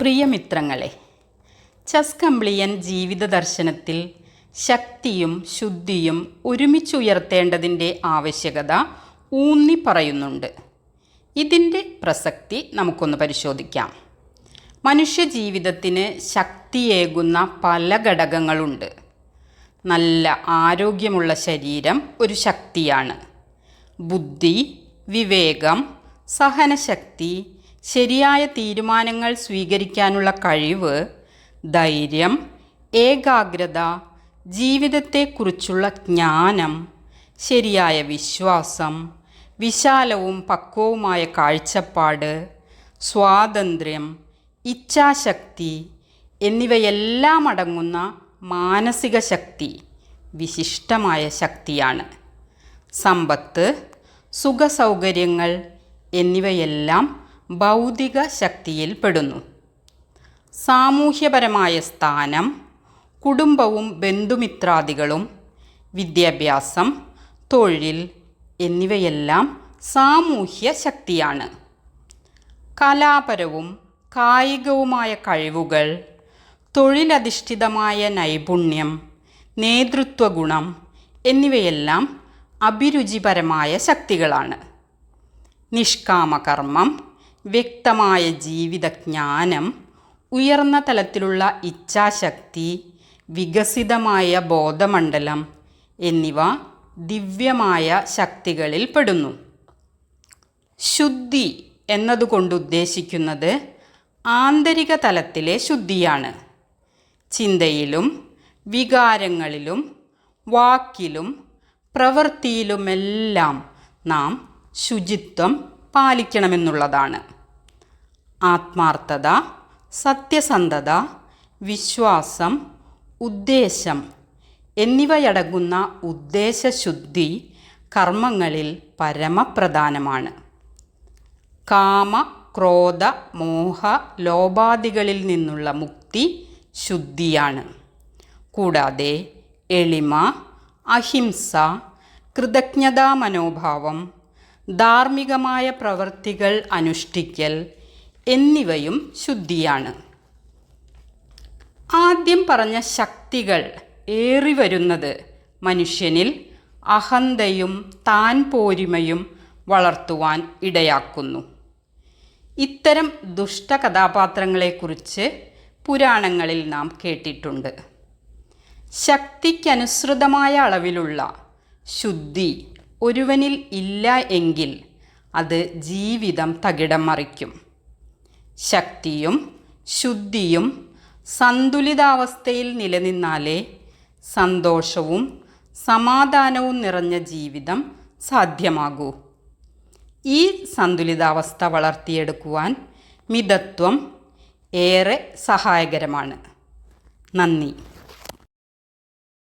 പ്രിയമിത്രങ്ങളെ ചസ് കംപ്ലിയൻ ജീവിത ദർശനത്തിൽ ശക്തിയും ശുദ്ധിയും ഒരുമിച്ചുയർത്തേണ്ടതിന്റെ ആവശ്യകത ഊന്നി പറയുന്നുണ്ട്. ഇതിന്റെ പ്രസക്തി നമുക്കൊന്ന് പരിശോധിക്കാം. മനുഷ്യ ജീവിതത്തിന് ശക്തിയേകുന്ന പല ഘടകങ്ങളുണ്ട്. നല്ല ആരോഗ്യമുള്ള ശരീരം ഒരു ശക്തിയാണ്. ബുദ്ധി വിവേകം സഹനശക്തി ശരിയായ തീരുമാനങ്ങൾ സ്വീകരിക്കാനുള്ള കഴിവ് ധൈര്യം ഏകാഗ്രത ജീവിതത്തെക്കുറിച്ചുള്ള ജ്ഞാനം ശരിയായ വിശ്വാസം വിശാലവും പക്വവുമായ കാഴ്ചപ്പാട് സ്വാതന്ത്ര്യം ഇച്ഛാശക്തി എന്നിവയെല്ലാം അടങ്ങുന്ന മാനസിക ശക്തി വിശിഷ്ടമായ ശക്തിയാണ്. സമ്പത്ത് സുഖസൗകര്യങ്ങൾ എന്നിവയെല്ലാം ഭൗതിക ശക്തിയിൽ പെടുന്നു സാമൂഹ്യപരമായ സ്ഥാനം കുടുംബവും ബന്ധുമിത്രാദികളും വിദ്യാഭ്യാസം തൊഴിൽ എന്നിവയെല്ലാം സാമൂഹ്യ ശക്തിയാണ് കലാപരവും കായികവുമായ കഴിവുകൾ തൊഴിലധിഷ്ഠിതമായ നൈപുണ്യം നേതൃത്വ ഗുണം എന്നിവയെല്ലാം അഭിരുചിപരമായ ശക്തികളാണ്. നിഷ്കാമകർമ്മം വ്യക്തമായ ജീവിതജ്ഞാനം ഉയർന്ന തലത്തിലുള്ള ഇച്ഛാശക്തി വികസിതമായ ബോധമണ്ഡലം എന്നിവ ദിവ്യമായ ശക്തികളിൽ പെടുന്നു. ശുദ്ധി എന്നതുകൊണ്ട് ഉദ്ദേശിക്കുന്നത് ആന്തരിക തലത്തിലെ ശുദ്ധിയാണ്. ചിന്തയിലും വികാരങ്ങളിലും വാക്കിലും പ്രവൃത്തിയിലുമെല്ലാം നാം ശുചിത്വം പാലിക്കണമെന്നുള്ളതാണ്. ആത്മാർത്ഥത സത്യസന്ധത വിശ്വാസം ഉദ്ദേശം എന്നിവയടങ്ങുന്ന ഉദ്ദേശശുദ്ധി കർമ്മങ്ങളിൽ പരമപ്രധാനമാണ്. കാമ ക്രോധ മോഹ ലോപാദികളിൽ നിന്നുള്ള മുക്തി ശുദ്ധിയാണ്. കൂടാതെ എളിമ അഹിംസ കൃതജ്ഞതാ മനോഭാവം ധാർമ്മികമായ പ്രവൃത്തികൾ അനുഷ്ഠിക്കൽ എന്നിവയും ശുദ്ധിയാണ്. ആദ്യം പറഞ്ഞ ശക്തികൾ ഏറി വരുന്നത് മനുഷ്യനിൽ അഹന്തയും താൻ പോരിമയും വളർത്തുവാൻ ഇടയാക്കുന്നു. ഇത്തരം ദുഷ്ടകഥാപാത്രങ്ങളെക്കുറിച്ച് പുരാണങ്ങളിൽ നാം കേട്ടിട്ടുണ്ട്. ശക്തിക്കനുസൃതമായ അളവിലുള്ള ശുദ്ധി ഒരുവനിൽ ഇല്ല എങ്കിൽ അത് ജീവിതം തകിടം മറിക്കും. ശക്തിയും ശുദ്ധിയും സന്തുലിതാവസ്ഥയിൽ നിലനിന്നാലേ സന്തോഷവും സമാധാനവും നിറഞ്ഞ ജീവിതം സാധ്യമാകൂ. ഈ സന്തുലിതാവസ്ഥ വളർത്തിയെടുക്കുവാൻ മിതത്വം ഏറെ സഹായകരമാണ്. നന്ദി.